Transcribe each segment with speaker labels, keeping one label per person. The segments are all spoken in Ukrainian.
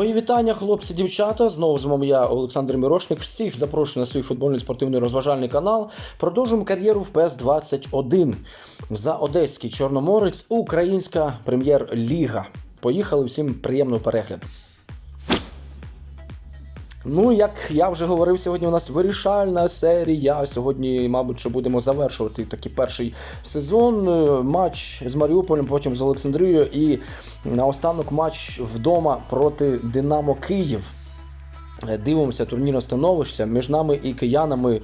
Speaker 1: Мої вітання, хлопці, дівчата. Знову з вами я, Олександр Мірошник. Всіх запрошую на свій футбольний спортивний розважальний канал. Продовжуємо кар'єру в ПС 21 за Одеський Чорноморець, Українська прем'єр-ліга. Поїхали всім приємного перегляду. Ну, як я вже говорив, сьогодні у нас вирішальна серія. Сьогодні, мабуть, що будемо завершувати такий перший сезон. Е, Матч з Маріуполем, потім з Олександрією і наостанок матч вдома проти Динамо Київ. Е, Дивимося турнірне становище. Між нами і киянами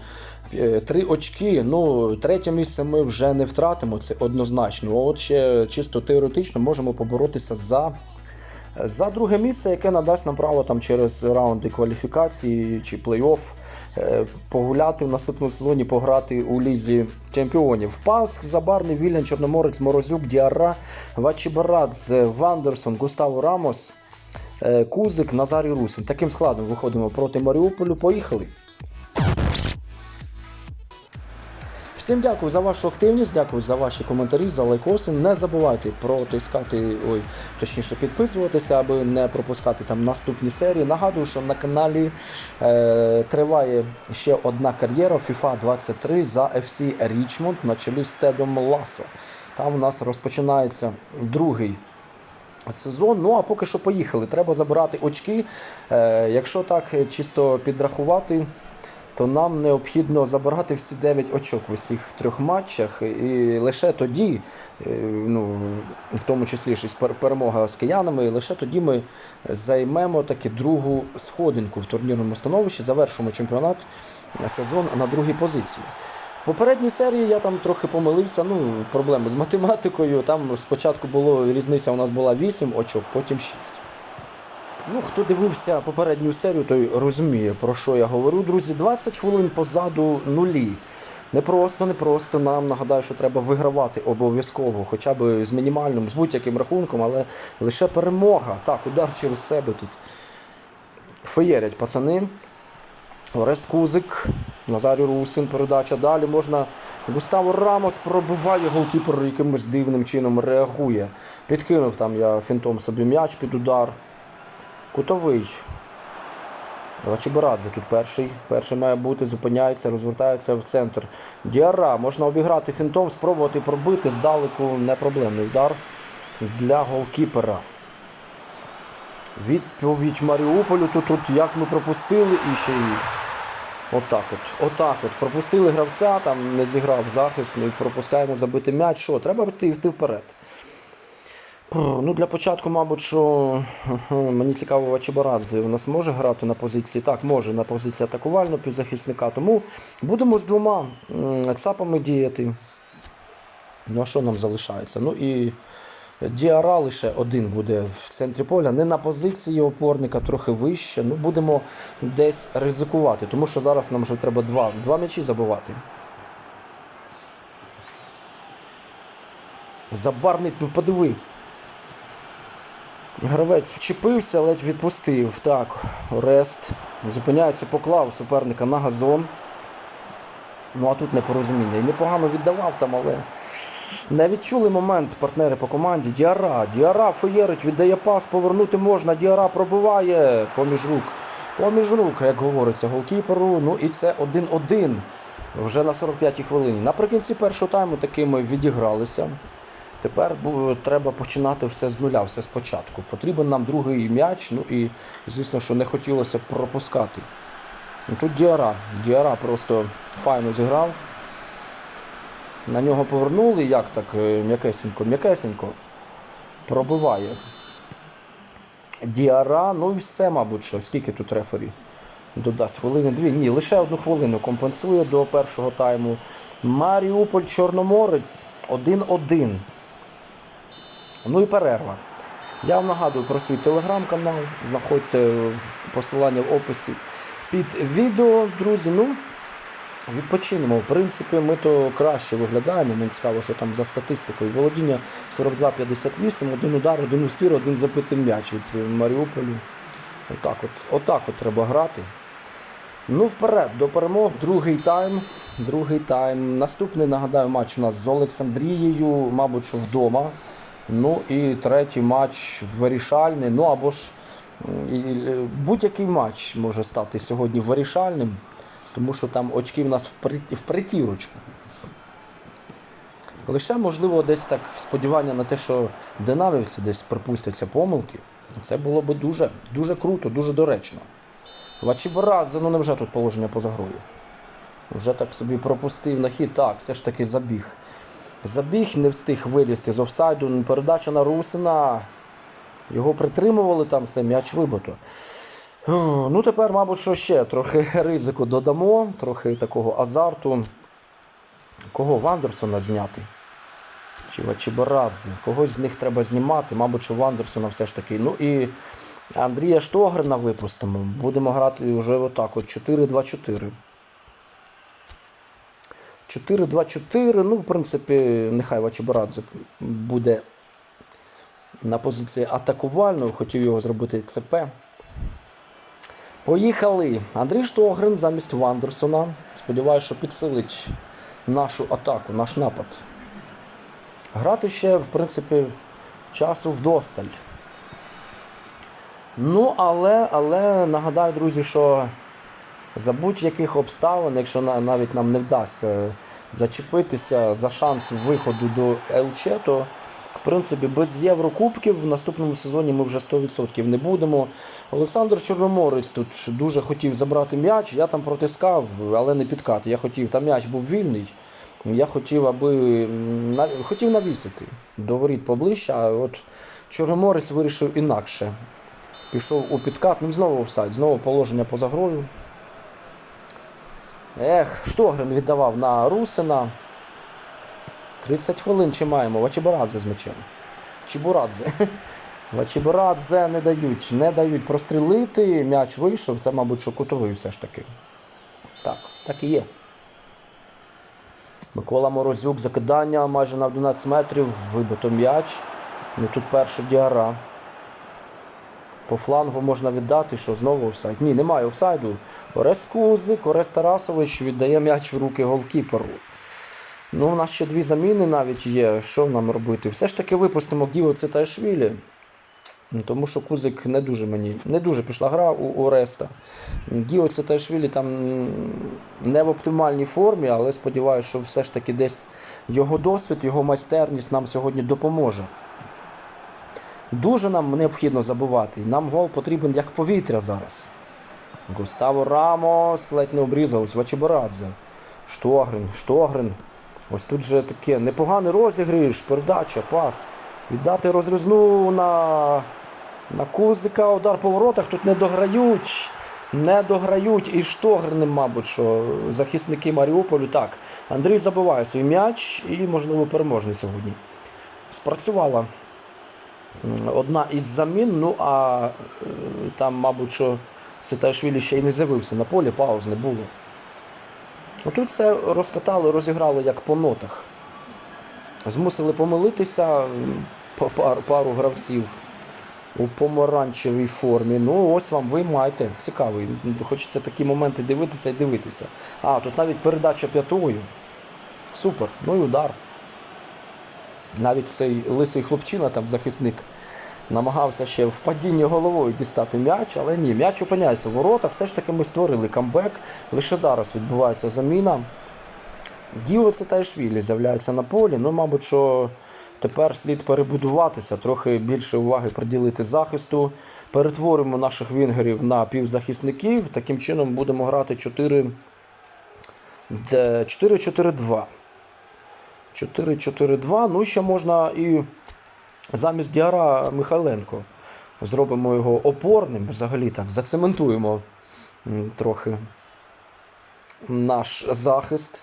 Speaker 1: е, три очки. Ну, третє місце ми вже не втратимо, це однозначно. От ще чисто теоретично можемо поборотися за. За друге місце, яке надасть нам право там через раунди кваліфікації чи плей-офф е, погуляти в наступному сезоні, пограти у лізі чемпіонів. Паск, Забарний, Вільян, Чорноморець, Морозюк, Діара, Вачібарадзе, Вандерсон, Густаво Рамос, е, Кузик, Назарій Русин. Таким складом виходимо проти Маріуполю. Поїхали. Всім дякую за вашу активність, дякую за ваші коментарі, за лайкоси. Не забувайте протискати, ой, точніше підписуватися, аби не пропускати там наступні серії. Нагадую, що на каналі е, триває ще одна кар'єра FIFA 23 за FC Річмонд на чолі з Тедом Ласо. Там у нас розпочинається другий сезон. Ну а поки що поїхали. Треба забирати очки. Е, якщо так чисто підрахувати то нам необхідно забирати всі 9 очок в усіх трьох матчах. І лише тоді, е, ну, в тому числі пер- перемога з киянами, і лише тоді ми займемо таки другу сходинку в турнірному становищі, завершимо чемпіонат е, сезон на другій позиції. В попередній серії я там трохи помилився, ну, проблеми з математикою. Там спочатку було різниця, у нас була 8 очок, потім 6. Ну, хто дивився попередню серію, той розуміє, про що я говорю. Друзі, 20 хвилин позаду нулі. Не просто, не просто нам нагадаю, що треба вигравати обов'язково, хоча б з мінімальним, з будь-яким рахунком, але лише перемога. Так, удар через себе тут. Феєрять пацани. Орест Кузик, Назарій Русин, передача. Далі можна. Густаво Рамос пробиває голкіпер якимось дивним чином реагує. Підкинув там я фінтом собі м'яч під удар. Кутовий. Вачибарадзе тут перший. Перший має бути, зупиняється, розвертається в центр. Діара. Можна обіграти фінтом, спробувати пробити здалеку непроблемний удар для голкіпера. Відповідь Маріуполю. Тут, тут як ми пропустили і ще й. Отак от. Отак от. Пропустили гравця, там не зіграв захист, ми пропускаємо забити м'яч. Що? Треба йти, йти вперед. Ну, для початку, мабуть, що мені цікаво, Вачибарадзе у нас може грати на позиції. Так, може на позиції атакувального півзахисника. Тому будемо з двома цапами діяти. Ну, а що нам залишається? Ну і Діара лише один буде в центрі поля, не на позиції опорника, трохи вище. Ну, будемо десь ризикувати, тому що зараз нам вже треба два, два м'ячі забивати. Забарний, подиви. Гравець вчепився, ледь відпустив. Так, Орест зупиняється, поклав суперника на газон. Ну а тут непорозуміння. І непогано віддавав там, але не відчули момент партнери по команді. Діара. Діара феєрить, віддає пас, повернути можна. Діара пробиває поміж рук. Поміж рук, як говориться, голкіперу. Ну і це 1-1 вже на 45-й хвилині. Наприкінці першого тайму таки ми відігралися. Тепер треба починати все з нуля, все спочатку. Потрібен нам другий м'яч, ну і звісно, що не хотілося пропускати. Ну, Тут Діара. Діара просто файно зіграв. На нього повернули, як так, е, м'якесенько, м'якесенько. Пробиває. Діара, ну і все, мабуть, що. Скільки тут рефері? Додасть хвилини дві. Ні, лише одну хвилину компенсує до першого тайму. Маріуполь Чорноморець 1-1. Ну і перерва. Я вам нагадую про свій телеграм-канал. Заходьте в посилання в описі під відео, друзі. Ну, відпочинемо. В принципі, ми то краще виглядаємо. Мені цікаво, що там за статистикою. Володіння 42-58, один удар, один устір, один забитий м'яч від Маріуполю. Отак от, отак от треба грати. Ну, вперед, до перемог. Другий тайм. Другий тайм. Наступний, нагадаю, матч у нас з Олександрією, мабуть, що вдома. Ну і третій матч вирішальний. Ну або ж будь-який матч може стати сьогодні вирішальним, тому що там очки в нас в при- в притірочку. Лише, можливо, десь так сподівання на те, що динамівці десь припустяться помилки. Це було би дуже, дуже круто, дуже доречно. Вачібарадзе, ну невже тут положення поза грою? Вже так собі пропустив на хід. Так, все ж таки забіг. Забіг, не встиг вилізти з офсайду. Передача на Русина. Його притримували там все, м'яч вибито. Ну, тепер, мабуть, що ще трохи ризику додамо, трохи такого азарту. Кого Вандерсона зняти? Чи Вачібарадзе? Когось з них треба знімати. Мабуть, що Вандерсона все ж таки. Ну і Андрія Штогрина випустимо. Будемо грати вже отак: от 4-2-4. 4-2-4. Ну, в принципі, нехай Вачібарадзе буде на позиції атакувальної. Хотів його зробити ЦП. Поїхали. Андрій Штогрин замість Вандерсона. Сподіваюся, що підсилить нашу атаку, наш напад. Грати ще, в принципі, часу вдосталь. Ну, але, але нагадаю, друзі, що за будь-яких обставин, якщо навіть нам не вдасться зачепитися за шанс виходу до ЛЧ, то в принципі без Єврокубків в наступному сезоні ми вже 100% не будемо. Олександр Чорноморець тут дуже хотів забрати м'яч. Я там протискав, але не підкат. Я хотів, там м'яч був вільний. Я хотів, аби хотів навісити до воріт поближче, а от Чорноморець вирішив інакше. Пішов у підкат, ну знову офсайд, знову положення поза грою. Ех, Штогрин віддавав на Русина. 30 хвилин чи маємо. Вачібарадзе з м'ячем. Чібурадзе. Вачібарадзе не дають, не дають прострілити. М'яч вийшов. Це, мабуть, що кутовий все ж таки. Так, так і є. Микола Морозюк, закидання майже на 11 метрів, вибито м'яч. Ну тут перша діара. По флангу можна віддати, що знову офсайд. Ні, немає офсайду. Орес Кузик, Орес Тарасович віддає м'яч в руки голкіперу. Ну, у нас ще дві заміни навіть є. Що нам робити? Все ж таки випустимо Гіо Циташвілі. Ну, Тому що Кузик не дуже мені, не дуже пішла гра у Ореста. Гіо Циташвілі там не в оптимальній формі, але сподіваюся, що все ж таки десь його досвід, його майстерність нам сьогодні допоможе. Дуже нам необхідно забувати. Нам гол потрібен як повітря зараз. Густаво Рамос ледь не обрізались. Вачебарадзе. Штогрин, Штогрин. Ось тут же таке непоганий розіграш, передача, пас. Віддати розрізну на, на Кузика, удар по воротах. Тут не дограють. Не дограють і Штогриним, мабуть, що захисники Маріуполю. Так, Андрій забиває свій м'яч і, можливо, переможний сьогодні. Спрацювала одна із замін. Ну а е, там, мабуть, що Ситашвілі ще й не з'явився на полі, пауз не було. Ну, Тут все розкатали, розіграли як по нотах. Змусили помилитися пару гравців у помаранчевій формі. Ну, ось вам ви маєте. Цікавий. Хочеться такі моменти дивитися і дивитися. А, тут навіть передача п'ятою. Супер. Ну і удар. Навіть цей лисий хлопчина, там захисник, намагався ще в падінні головою дістати м'яч, але ні, м'яч опиняється в воротах. Все ж таки ми створили камбек. Лише зараз відбувається заміна. Діо Цитайшвілі з'являється на полі. Ну, мабуть, що тепер слід перебудуватися, трохи більше уваги приділити захисту. Перетворимо наших вінгерів на півзахисників. Таким чином будемо грати 4-4-2. 4-4-2. Ну, ще можна і замість Діара Михайленко. Зробимо його опорним, взагалі так, зацементуємо трохи наш захист.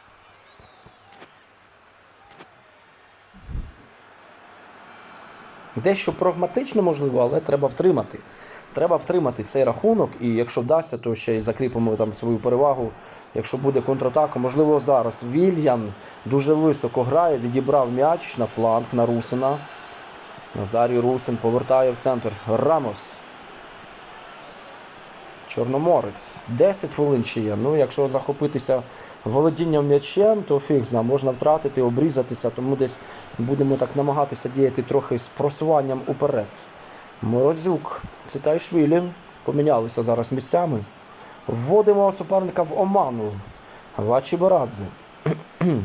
Speaker 1: Дещо прагматично можливо, але треба втримати. Треба втримати цей рахунок, і якщо вдасться, то ще й закріпимо там свою перевагу. Якщо буде контратака, можливо, зараз Вільян дуже високо грає, відібрав м'яч на фланг на Русина. Назарій Русин повертає в центр. Рамос. Чорноморець. 10 хвилин ще є. Ну, якщо захопитися володінням м'ячем, то фіг зна, можна втратити, обрізатися, тому десь будемо так намагатися діяти трохи з просуванням уперед. Морозюк, Цитайшвілі помінялися зараз місцями. Вводимо суперника в оману. Вачі Барадзе.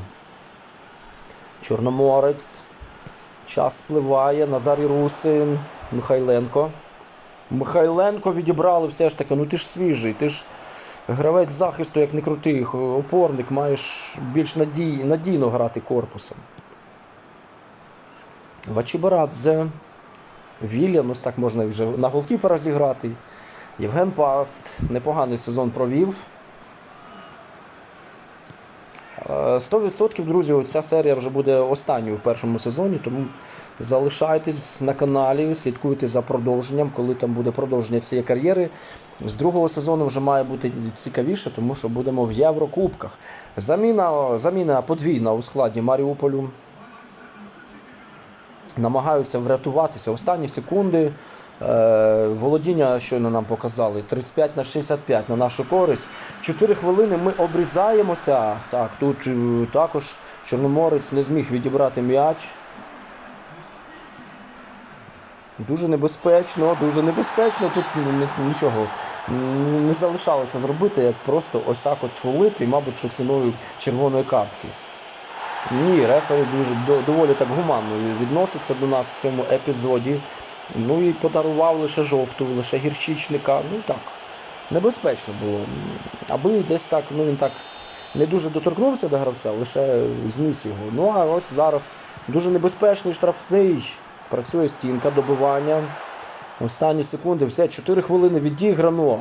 Speaker 1: Чорноморець. Час спливає. Назарій Русин. Михайленко. Михайленко відібрали все ж таки. Ну ти ж свіжий, ти ж гравець захисту, як не крутий, опорник, маєш більш надій, надійно грати корпусом. Вачібарадзе. Вільям, ось так можна вже на голкіпера зіграти. Євген Паст непоганий сезон провів. Е, 100%, друзі, ця серія вже буде останньою в першому сезоні, тому залишайтесь на каналі, слідкуйте за продовженням, коли там буде продовження цієї кар'єри. З другого сезону вже має бути цікавіше, тому що будемо в Єврокубках. Заміна, заміна подвійна у складі Маріуполю. Намагаються врятуватися останні секунди. Е, володіння щойно нам показали 35 на 65 на нашу користь. 4 хвилини ми обрізаємося. Так, тут е, також Чорноморець не зміг відібрати м'яч. Дуже небезпечно, дуже небезпечно. Тут нічого не залишалося зробити, як просто ось так от сфолити, мабуть, що ціною червоної картки. Ні, рефері дуже до- доволі так гуманно відноситься до нас в цьому епізоді. Ну і подарував лише жовту, лише гірчичника. Ну так, небезпечно було. Аби десь так, ну він так не дуже доторкнувся до гравця, лише зніс його. Ну а ось зараз дуже небезпечний штрафний. Працює стінка, добивання. Останні секунди, все, 4 хвилини відіграно.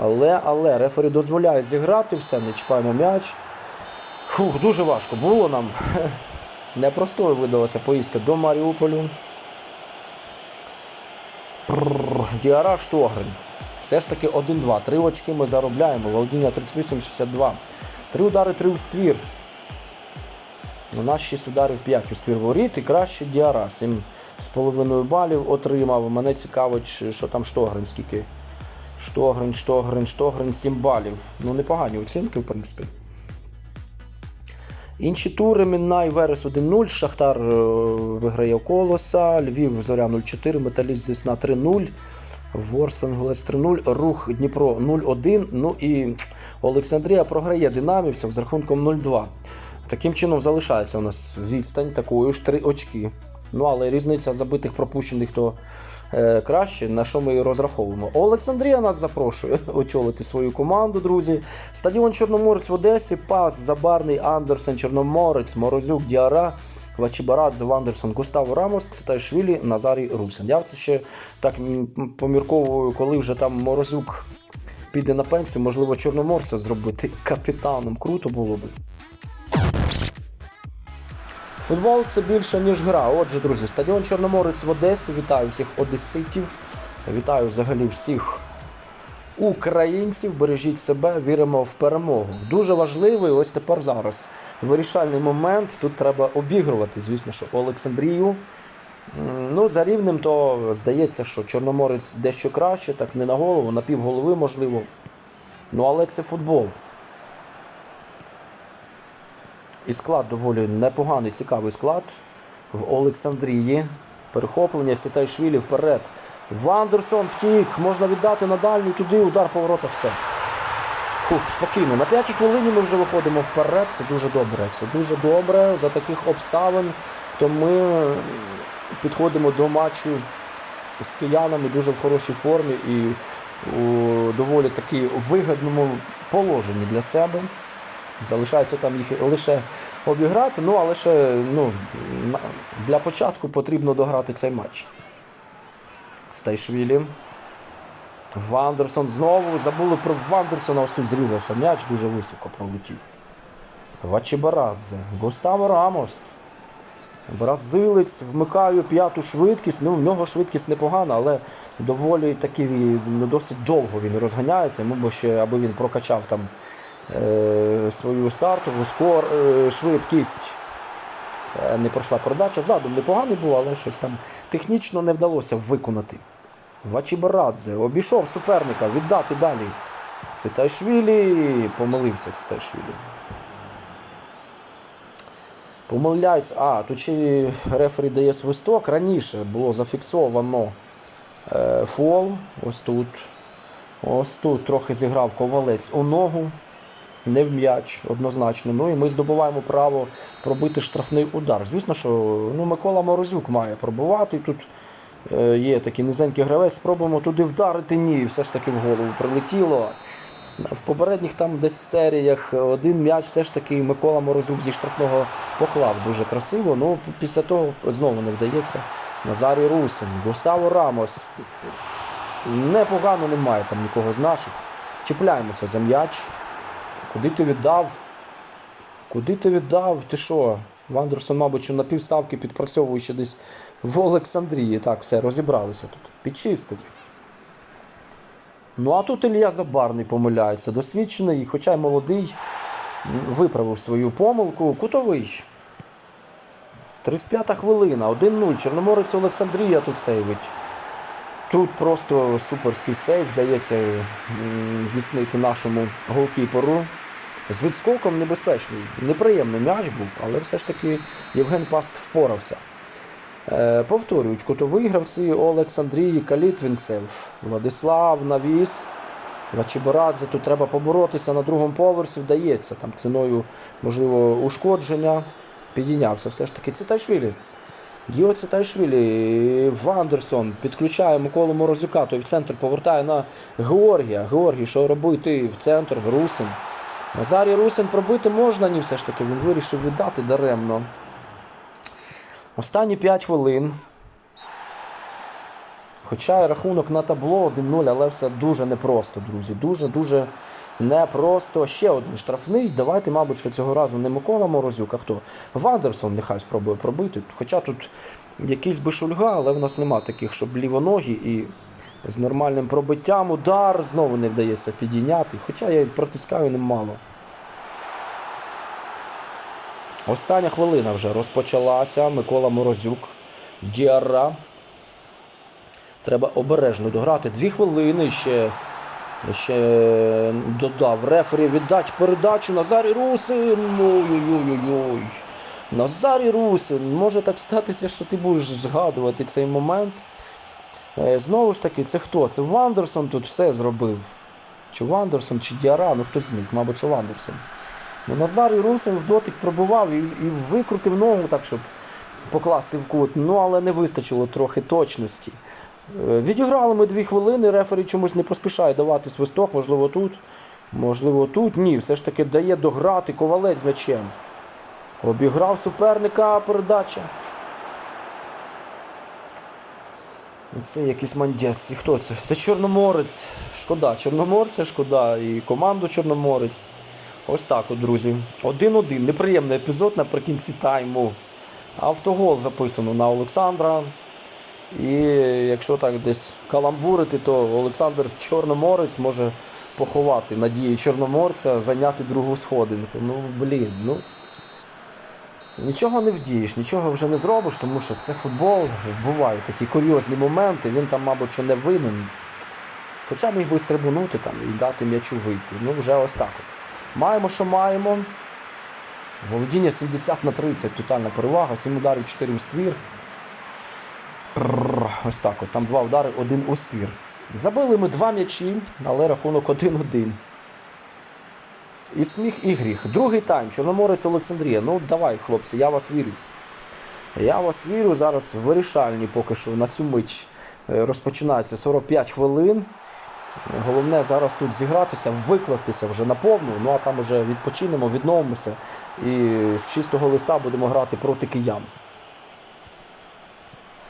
Speaker 1: Але, але рефері дозволяє зіграти, все, не чіпаємо м'яч. Фух, дуже важко було нам. Непростою видалася поїздка до Маріуполю. Діара Штогрин. Все ж таки 1-2. Три очки ми заробляємо. Володіння 38-62. Три удари, три у ствір. У нас 6 ударів 5 у ствір воріт і краще Діара. 7,5 балів отримав. Мене цікавить, що там Штогрин скільки. Штогрин, Штогрин, Штогрин, 7 балів. Ну, непогані оцінки, в принципі. Інші тури Міннай Верес 1-0, Шахтар е, виграє Колоса, Львів Зоря 0-4, Металіст Десна 3-0, Ворстангулець 3-0, Рух Дніпро 0-1. Ну і Олександрія програє динамівцям з рахунком 0-2. Таким чином залишається у нас відстань такою ж 3 очки. Ну але різниця забитих пропущених то краще, на що ми розраховуємо. Олександрія нас запрошує очолити свою команду, друзі. Стадіон Чорноморець в Одесі, Пас, Забарний, Андерсен, Чорноморець, Морозюк, Діара. Вачібарадзе, Вандерсон, Густаво Рамос, Ксатайшвілі, Назарій Русин. Я це ще так помірковую, коли вже там Морозюк піде на пенсію, можливо, Чорноморця зробити капітаном. Круто було би. Футбол це більше, ніж гра. Отже, друзі, стадіон Чорноморець в Одесі. Вітаю всіх одеситів. Вітаю взагалі всіх українців. Бережіть себе, віримо в перемогу. Дуже важливий ось тепер зараз. Вирішальний момент. Тут треба обігрувати, звісно, що Олександрію. Ну, за рівнем, то здається, що Чорноморець дещо краще, так не на голову, на півголови можливо. Ну, але це футбол. І склад доволі непоганий, цікавий склад в Олександрії. Перехоплення Сітайшвілі вперед. Вандерсон втік, можна віддати на дальню, туди удар поворота, все. Фух, спокійно. На п'ятій хвилині ми вже виходимо вперед. Це дуже добре. Це дуже добре. За таких обставин то ми підходимо до матчу з киянами дуже в хорошій формі і у доволі таки вигідному положенні для себе. Залишається там їх лише обіграти, ну але ще ну, для початку потрібно дограти цей матч. Стайшвілі. Вандерсон знову забули про Вандерсона, ось тут зрізався м'яч, дуже високо пролетів. Вачібарадзе, Густаво Рамос. Бразилець вмикає п'яту швидкість. Ну, в нього швидкість непогана, але доволі таки ну, досить довго він розганяється. Бо ще аби він прокачав там свою стартову скор, е, швидкість. Е, Не пройшла передача. Задум непоганий був, але щось там технічно не вдалося виконати. Вачібарадзе обійшов суперника, віддати далі. Цитайшвілі. Помилився Цитайшвілі. Помиляється. А, тут ще рефері дає свисток. Раніше було зафіксовано Е, фол. Ось тут. Ось тут трохи зіграв ковалець у ногу. Не в м'яч, однозначно. Ну і ми здобуваємо право пробити штрафний удар. Звісно, що ну, Микола Морозюк має пробувати. Тут е, є такий низенький гравець. Спробуємо туди вдарити. Ні, все ж таки в голову прилетіло. В попередніх там десь серіях один м'яч все ж таки Микола Морозюк зі штрафного поклав дуже красиво. Ну, після того знову не вдається. Назарій Русин, Густаво Рамос. Непогано немає там нікого з наших. Чіпляємося за м'яч. Куди ти віддав? Куди ти віддав? Ти що? Вандерсон, мабуть, на півставки підпрацьовує ще десь в Олександрії. Так, все, розібралися тут. Підчистили. Ну, а тут Ілля Забарний помиляється. Досвідчений, хоча й молодий, виправив свою помилку. Кутовий. 35-та хвилина, 1-0. Чорноморець Олександрія тут сейвить. Тут просто суперський сейв вдається здійснити нашому голкіперу. З відскоком небезпечний. Неприємний м'яч був, але все ж таки Євген Паст впорався. Е, повторюють кутові гравці Олександрії Калітвінцев, Владислав Навіс. Вачіборадзе тут треба поборотися на другому поверсі, вдається там ціною, можливо, ушкодження. Підійнявся все ж таки Цитайшвілі. Гіо Цитайшвілі, Вандерсон підключає Миколу Морозюка, той в центр повертає на Георгія. Георгій, що робити в центр, Русин. Назарій Русин пробити можна, ні, все ж таки, він вирішив віддати даремно. Останні 5 хвилин. Хоча рахунок на табло 1-0, але все дуже непросто, друзі. Дуже-дуже непросто. Ще один штрафний. Давайте, мабуть, що цього разу не Микола Морозюк, а хто? Вандерсон нехай спробує пробити. Хоча тут якийсь би шульга, але в нас нема таких, щоб лівоногі і з нормальним пробиттям удар знову не вдається підійняти. Хоча я протискаю немало. Остання хвилина вже розпочалася. Микола Морозюк. Діара. Треба обережно дограти. Дві хвилини ще, ще додав рефері віддати передачу Назарі Русин. Ой-ой-ой-ой. Назарі Русин. Може так статися, що ти будеш згадувати цей момент. Е, Знову ж таки, це хто? Це Вандерсон тут все зробив. Чи Вандерсон, чи Діара, ну хтось з них, мабуть, що Вандерсон. Ну, Назарій Русин в дотик пробував і, і викрутив ногу так, щоб покласти в кут. Ну, але не вистачило трохи точності. Е, Відіграли ми дві хвилини, рефері чомусь не поспішає давати свисток, можливо, тут. Можливо, тут. Ні, все ж таки дає дограти ковалець з м'ячем. Обіграв суперника передача. Це якийсь мандець. І хто це? Це Чорноморець. Шкода, Чорноморця, шкода, і команду Чорноморець. Ось так от, друзі. 1-1. Неприємний епізод наприкінці тайму. Автогол записано на Олександра. І якщо так десь каламбурити, то Олександр Чорноморець може поховати надії Чорноморця, зайняти другу сходинку. Ну, блін, ну. Нічого не вдієш, нічого вже не зробиш, тому що це футбол. Бувають такі курйозні моменти. Він там, мабуть, що не винен. Хоча міг би стрибунути там і дати м'ячу вийти. Ну, вже ось так от. Маємо, що маємо. Володіння 70 на 30, тотальна перевага, 7 ударів, 4 у ствір. Ось так от. Там два удари, один у ствір. Забили ми два м'ячі, але рахунок 1-1. І сміх, і гріх. Другий тайм. Чорноморець Олександрія. Ну давай, хлопці, я вас вірю. Я вас вірю. Зараз вирішальні поки що на цю мить е, розпочинаються 45 хвилин. Головне зараз тут зігратися, викластися вже наповну, ну а там вже відпочинемо, відновимося і з чистого листа будемо грати проти киян.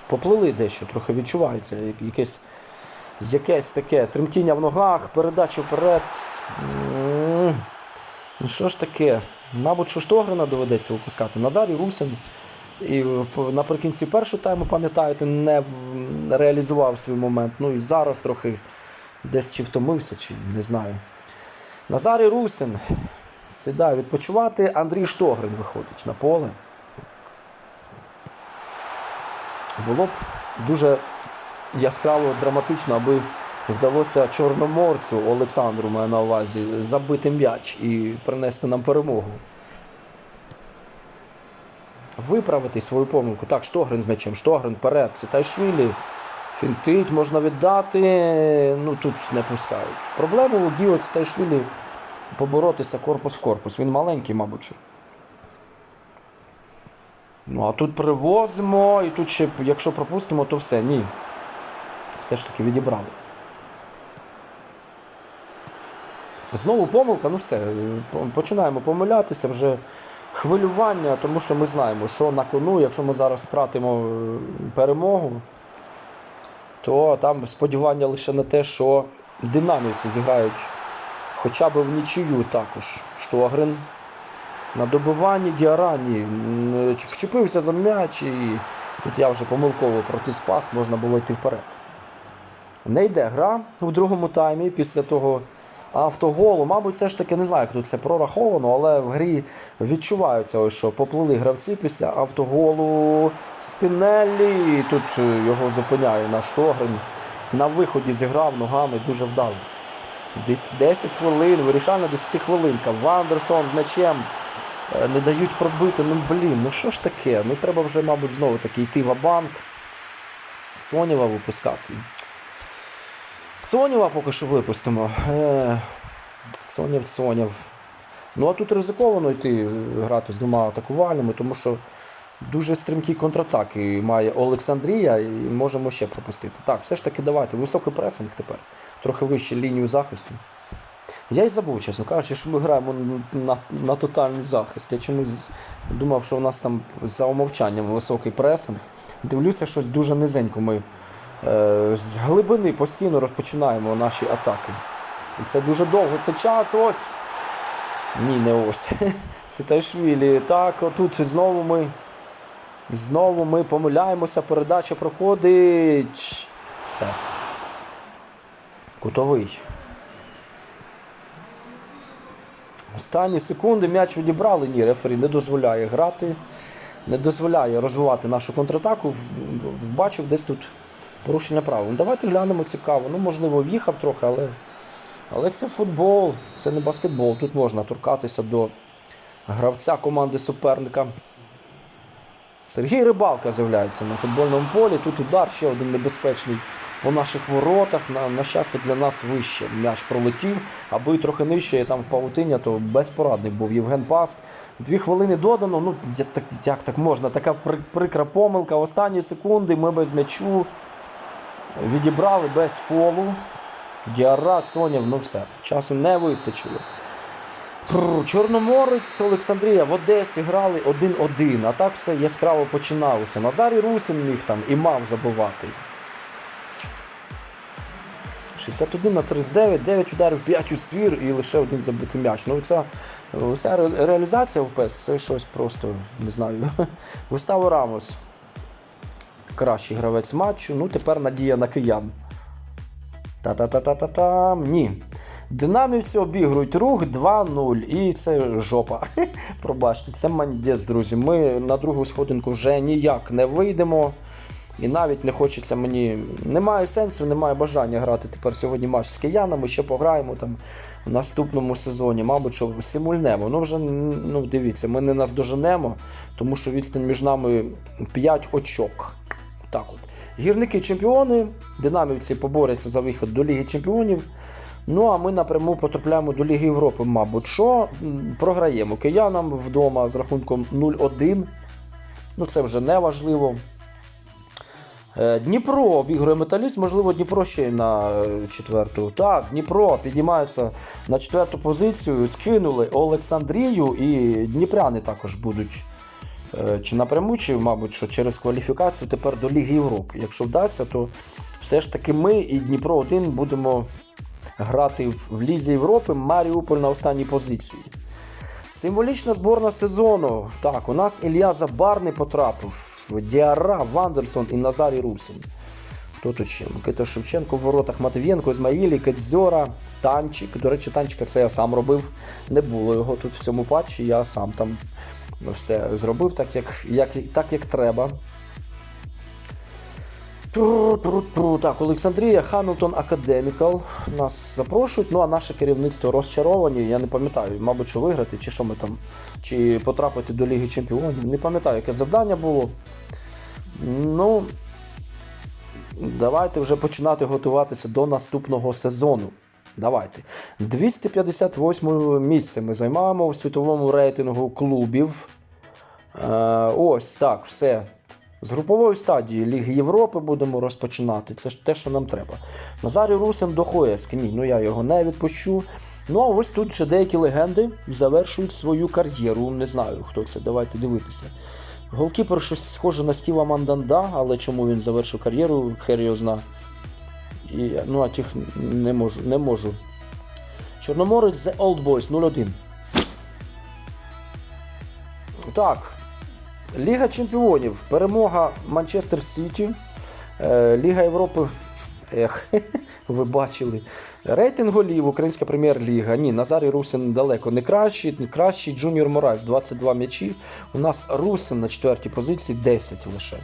Speaker 1: Поплили дещо, трохи відчувається. Якесь, якесь таке тремтіння в ногах, передача вперед. Ну що ж таке? Мабуть, що Штогрина доведеться випускати. Назарій Русин. І наприкінці першого тайму, пам'ятаєте, не реалізував свій момент. Ну і зараз трохи десь чи втомився, чи не знаю. Назарій Русин сідає відпочивати. Андрій Штогрин виходить на поле. Було б дуже яскраво драматично, аби вдалося чорноморцю Олександру маю на увазі забити м'яч і принести нам перемогу. Виправити свою помилку. Так, Штогрин з м'ячем, Штогрин вперед, Цитайшвілі. Фінтить, можна віддати. Ну тут не пускають. Проблема у Гіо Цитайшвілі поборотися корпус в корпус. Він маленький, мабуть. Ну, а тут привозимо, і тут ще, якщо пропустимо, то все. Ні. Все ж таки відібрали. Знову помилка, ну все. Починаємо помилятися вже хвилювання, тому що ми знаємо, що на кону, якщо ми зараз втратимо е, перемогу, то там сподівання лише на те, що динамівці зіграють хоча б в нічию також. Штогрин на добиванні Діарані вчепився за м'яч і тут я вже помилково протиспас, можна було йти вперед. Не йде гра у другому таймі після того автоголу. Мабуть, все ж таки не знаю, як тут це прораховано, але в грі відчуваються, ось, що поплили гравці після автоголу Спінеллі. І тут е, його зупиняє наш Тогрин. На виході зіграв ногами дуже вдало. Десь 10 хвилин, вирішальна 10 хвилинка. Вандерсон з м'ячем не дають пробити. Ну блін, ну що ж таке? Ну треба вже, мабуть, знову таки йти в банк Соніва випускати. Соніва поки що випустимо. Е, Сонів, Сонів. Ну а тут ризиковано йти грати з двома атакувальними, тому що дуже стрімкі контратаки має Олександрія і можемо ще пропустити. Так, все ж таки давайте. Високий пресинг тепер. Трохи вище лінію захисту. Я й забув, чесно кажучи, що ми граємо на, на тотальний захист. Я чомусь думав, що у нас там за умовчанням високий пресинг. Дивлюся, щось дуже низенько ми е, з глибини постійно розпочинаємо наші атаки. І це дуже довго, це час. Ось. Ні, не ось. Ситайшвілі. Так, отут знову ми. Знову ми помиляємося, передача проходить. Все. Кутовий. Останні секунди м'яч відібрали. Ні, рефері не дозволяє грати, не дозволяє розвивати нашу контратаку. Бачив десь тут порушення правил. Ну, давайте глянемо цікаво. Ну, можливо, в'їхав трохи, але, але це футбол, це не баскетбол. Тут можна торкатися до гравця команди суперника. Сергій Рибалка з'являється на футбольному полі. Тут удар ще один небезпечний по наших воротах. На, на щастя, для нас вище. М'яч пролетів, аби трохи нижче там в павутиння, то безпорадний був Євген Паст. Дві хвилини додано. Ну так, як так можна? Така прикра помилка. Останні секунди ми без м'ячу відібрали без фолу. Діара, Сонєв, ну все. Часу не вистачило. Чорноморець, Олександрія в Одесі грали 1-1, а так все яскраво починалося. Назарій Русин міг там і мав забивати. 61 на 39, 9 ударів, 5 у спір і лише один забитий м'яч. Ну, ця, ця реалізація в ПЕС це щось просто, не знаю. Густаво Рамос. Кращий гравець матчу. Ну, тепер надія на киян. Та-та-та-та-та-там. Ні. Динамівці обігрують рух 2-0. І це жопа. Пробачте, це мандець, друзі. Ми на другу сходинку вже ніяк не вийдемо. І навіть не хочеться мені. Немає сенсу, немає бажання грати тепер сьогодні матч з киянами. Ще пограємо там в наступному сезоні. Мабуть, що симульнемо. Ну вже ну, дивіться, ми не нас доженемо, тому що відстань між нами 5 очок. Так от. Гірники чемпіони, динамівці поборються за вихід до Ліги Чемпіонів. Ну а ми напряму потрапляємо до Ліги Європи, мабуть, що програємо киянам вдома з рахунком 0-1. Ну це вже не важливо. Е, Дніпро обігрує металіст, можливо, Дніпро ще й на е, четверту. Так, Дніпро піднімається на четверту позицію, скинули Олександрію, і Дніпряни також будуть е, чи напряму, чи, мабуть, що через кваліфікацію тепер до Ліги Європи. Якщо вдасться, то все ж таки ми і Дніпро 1 будемо грати в- в Лізі Європи. Маріуполь на останній позиції. Символічна зборна сезону. Так, у нас Ілья Забар не потрапив. Діара, Вандерсон і Назарій Русин. Хто тут ще? Микита Шевченко в воротах Матвієнко, Ізмаїлі, Кедзьора, Танчик. До речі, Танчика це я сам робив. Не було його тут в цьому патчі. Я сам там все зробив так, як, як, так, як треба. Тру-тру-тру. Так, Олександрія, Хамілтон Академікал нас запрошують. Ну а наше керівництво розчаровані. Я не пам'ятаю, мабуть, що виграти, чи що ми там, чи потрапити до Ліги Чемпіонів. Не пам'ятаю, яке завдання було. Ну, давайте вже починати готуватися до наступного сезону. Давайте. 258 місце ми займаємо у світовому рейтингу клубів. Е, ось так, все. З групової стадії Ліги Європи будемо розпочинати. Це ж те, що нам треба. Назарій Русин до Хоєски. Ні, ну я його не відпущу. Ну а ось тут ще деякі легенди завершують свою кар'єру. Не знаю, хто це. Давайте дивитися. Голкіпер щось схоже на Стіва Манданда, але чому він завершив кар'єру, хер його зна. І, ну, а тих не можу. Не можу. Чорноморець The Old Boys 01. Так. Ліга Чемпіонів. Перемога Манчестер Сіті. Е, Ліга Європи. Ех, ви бачили. Рейтинг голів, Українська прем'єр-ліга. Ні, Назарій Русин далеко не кращий. Кращий Джуніор Морайс 22 м'ячі. У нас Русин на четвертій позиції 10 лише.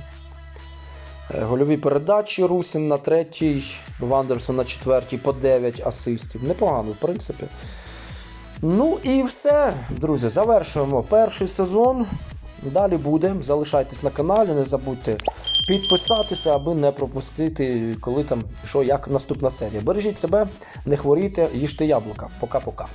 Speaker 1: Е, Гольові передачі Русин на третій, Вандерсон на четвертій по 9 асистів. Непогано, в принципі. Ну і все, друзі, завершуємо перший сезон. Далі буде. Залишайтесь на каналі, не забудьте підписатися, аби не пропустити, коли там що, як наступна серія. Бережіть себе, не хворійте, їжте яблука. Пока-пока.